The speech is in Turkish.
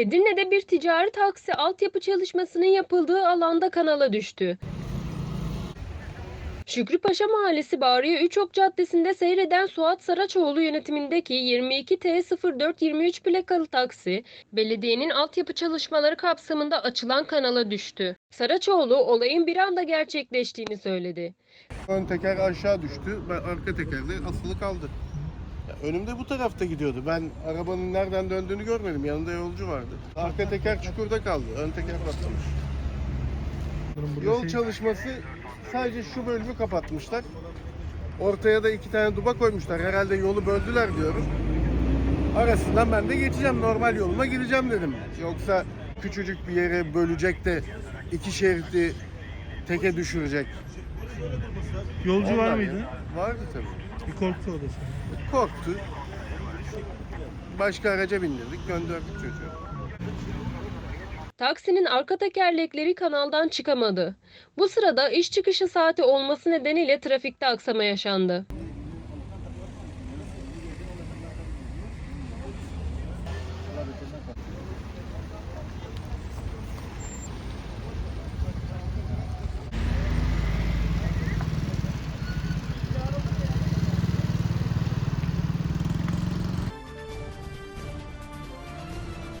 Edirne'de bir ticari taksi altyapı çalışmasının yapıldığı alanda kanala düştü. Şükrüpaşa Mahallesi Bağrıya Üçok Caddesi'nde seyreden Suat Saraçoğlu yönetimindeki 22T0423 plakalı taksi, belediyenin altyapı çalışmaları kapsamında açılan kanala düştü. Saraçoğlu olayın bir anda gerçekleştiğini söyledi. Ön teker aşağı düştü. Arka tekerde asılı kaldı. Önümde bu tarafta gidiyordu. Ben arabanın nereden döndüğünü görmedim. Yanında yolcu vardı. Arka teker çukurda kaldı. Ön teker patlamış. Yol çalışması sadece şu bölümü kapatmışlar. Ortaya da iki tane duba koymuşlar. Herhalde yolu böldüler diyorum. Arasından ben de geçeceğim. Normal yoluma gireceğim dedim. Yoksa küçücük bir yere bölecek de iki şeridi teke düşürecek. Yolcu var Ondan mıydı? ya. Vardı tabii. Bir korktu o da sonra. Korktu. Başka araca bindirdik, gönderdik çocuğu. Taksinin arka tekerlekleri kanaldan çıkamadı. Bu sırada iş çıkışı saati olması nedeniyle trafikte aksama yaşandı.